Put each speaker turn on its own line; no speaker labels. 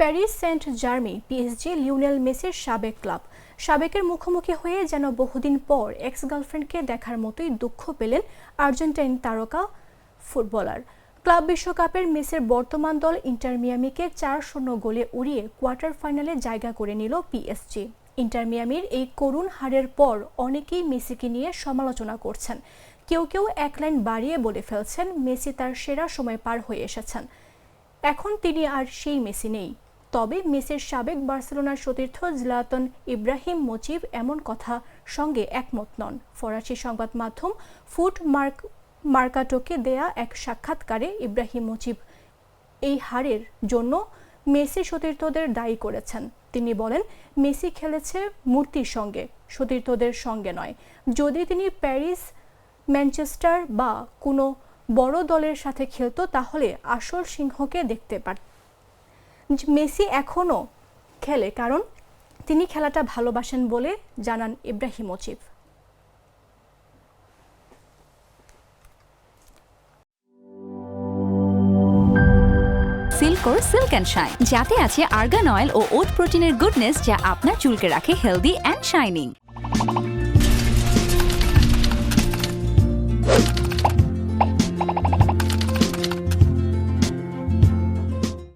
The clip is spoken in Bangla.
Paris Saint Germain, PSG, Lionel মেসির সাবেক ক্লাব। সাবেকের মুখোমুখি হয়ে যেন বহুদিন পর এক্স গার্লফ্রেন্ডকে দেখার মতোই দুঃখ পেলেন আর্জেন্টাইন তারকা ফুটবলার। ক্লাব বিশ্বকাপের মেসির বর্তমান দল ইন্টার মিয়ামিকে চার শূন্য গোলে উড়িয়ে কোয়ার্টার ফাইনালে জায়গা করে নিল পিএসজি। ইন্টার মিয়ামির এই করুণ হারের পর অনেকেই মেসিকে নিয়ে সমালোচনা করছেন। কেউ কেউ এক লাইন বাড়িয়ে বলে ফেলছেন, মেসি তার সেরা সময় পার হয়ে এসেছেন। এখন তিনি আর সেই মেসি নেই। তবে মেসির সাবেক বার্সেলোনার সতীর্থ জিলাতন ইব্রাহিম মুজিব এমন কথা সঙ্গে একমত নন। ফরাসি সংবাদ মাধ্যম ফুট মার্ক মার্কাটোকে দেয়া এক সাক্ষাৎকারে ইব্রাহিম মুজিব এই হারের জন্য মেসি সতীর্থদের দায়ী করেছেন। তিনি বলেন, মেসি খেলেছে মূর্তির সঙ্গে, সতীর্থদের সঙ্গে নয়। যদি তিনি প্যারিস, ম্যানচেস্টার বা কোনো বড় দলের সাথে খেলতো, তাহলে আসল সিংহকে দেখতে পারত মেসি এখনও খেলে, কারণ তিনি খেলাটা ভালোবাসেন বলে জানান ইব্রাহিম ইব্রাহিমোচিভ
সিল্কোর সিল্ক অ্যান্ড শাইন যাতে আছে আর্গান অয়েল ও ওট প্রোটিনের গুডনেস যা আপনার চুলকে রাখে হেলদি অ্যান্ড শাইনিং